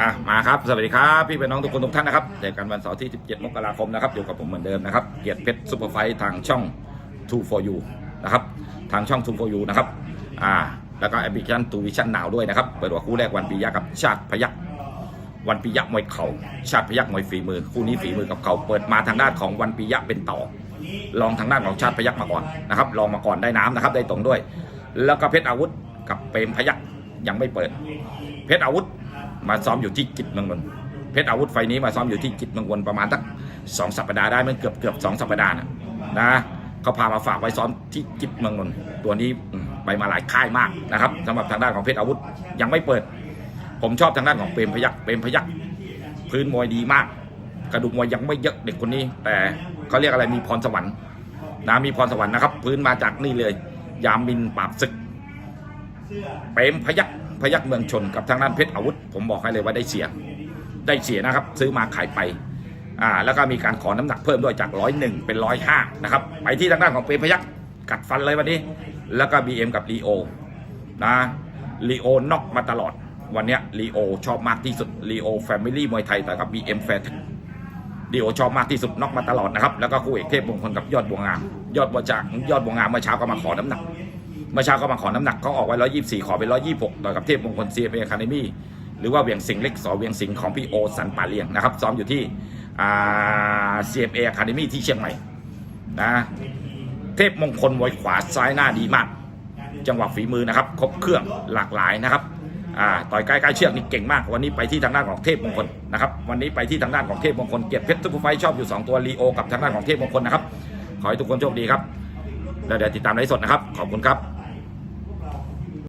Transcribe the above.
อะมาครับ สวัสดีครับ พี่เป็นน้องทุกคนทุกท่านนะครับเจอกันวันเสาร์ที่ 17 มกราคมนะครับอยู่กับผมเหมือนเดิมนะครับ เกียรติเพชรซุปเปอร์ไฟท์ทางช่อง2 for you นะครับ ทางช่อง2 for you นะครับ อ่า แล้วก็แอปพลิเคชันตูวิชั่นหนาวด้วยนะครับ เปิดหัวคู่แรกวันปียะกับชาติพยักวันปียะมวยเข่าชาติพยักมวยฝีมือ คู่นี้ฝีมือกับเข่าเปิดมาทางด้านของวันปียะเป็นต่อ ลองทางด้านของชาติพยักมาก่อนนะครับ ลองมาก่อนได้น้ำนะครับ ได้ตรงด้วย แล้วก็เพชรอาวุธกับเปรมพยักยังไม่เปิด เพชรอาวุธ มาซ้อมอยู่ที่จิตเมืองนนท์เพชรอาวุธไฟนี้มาซ้อมอยู่ที่จิตเมืองนนท์ประมาณสักสองสัปดาห์ได้มันเกือบเกือบสองสัปดาห์นะนะเขาพามาฝากไว้ซ้อมที่จิตเมืองนนท์ตัวนี้ไปมาหลายค่ายมากนะครับสำหรับทางด้านของเพชรอาวุธยังไม่เปิด ผมชอบทางด้านของเปรมพยักเปรมพยักพื้นมวยดีมาก กระดูกมวยยังไม่เยอะเด็กคนนี้ แต่เขาเรียกอะไรมีพรสวรรค์นะมีพรสวรรค์นะครับ พื้นมาจากนี่เลย ยามินปราบศึก เปรมพยัก พยักเมืองชนกับทางด้านเพชรอาวุธ ผมบอกให้เลยว่าได้เสีย ได้เสียนะครับ ซื้อมาขายไปอ่าแล้วก็มีการขอน้ำหนักเพิ่มด้วยจากร้อยหนึ่งเป็นร้อยห้านะครับไปที่ทางด้านของเปรมพยักกัดฟันเลยวันนี้ แล้วก็ BM กับลีโอนะลีโอน็อกมาตลอด วันนี้ลีโอชอบมากที่สุดลีโอแฟมิลี่มวยไทยแต่กับ BM แฟร์ลีโอชอบมากที่สุดน็อกมาตลอดนะครับแล้วก็คู่เอกเทพมงคลกับยอดบัวงาม ยอดบัวจากยอดบัวงามเมื่อเช้าก็มาขอน้ำหนัก เมื่อเช้าก็มาขอน้ำหนักเขาออกไว้124ขอเป็น126ต่อกับเทพมงคล CFA Academy หรือว่าเวียงสิงเล็กสอเวียงสิงของพี่โอสันป่าเลียงนะครับซ้อมอยู่ที่อ่า CFA Academy ที่เชียงใหม่นะเทพมงคลมวยขวาซ้ายหน้าดีมาก จังหวะฝีมือนะครับ ครบเครื่องหลากหลายนะครับต่อยใกล้ๆเชือกนี่เก่งมาก วันนี้ไปที่ทางด้านของเทพมงคลนะครับ วันนี้ไปที่ทางด้านของเทพมงคลเกียรติเพชรซุปเปอร์ไฟชอบอยู่ 2 ตัวลีโอกับทางด้านของเทพมงคลนะครับ ขอให้ทุกคนโชคดีครับ แล้วเดี๋ยวติดตามไลฟ์สดนะครับ ขอบคุณครับ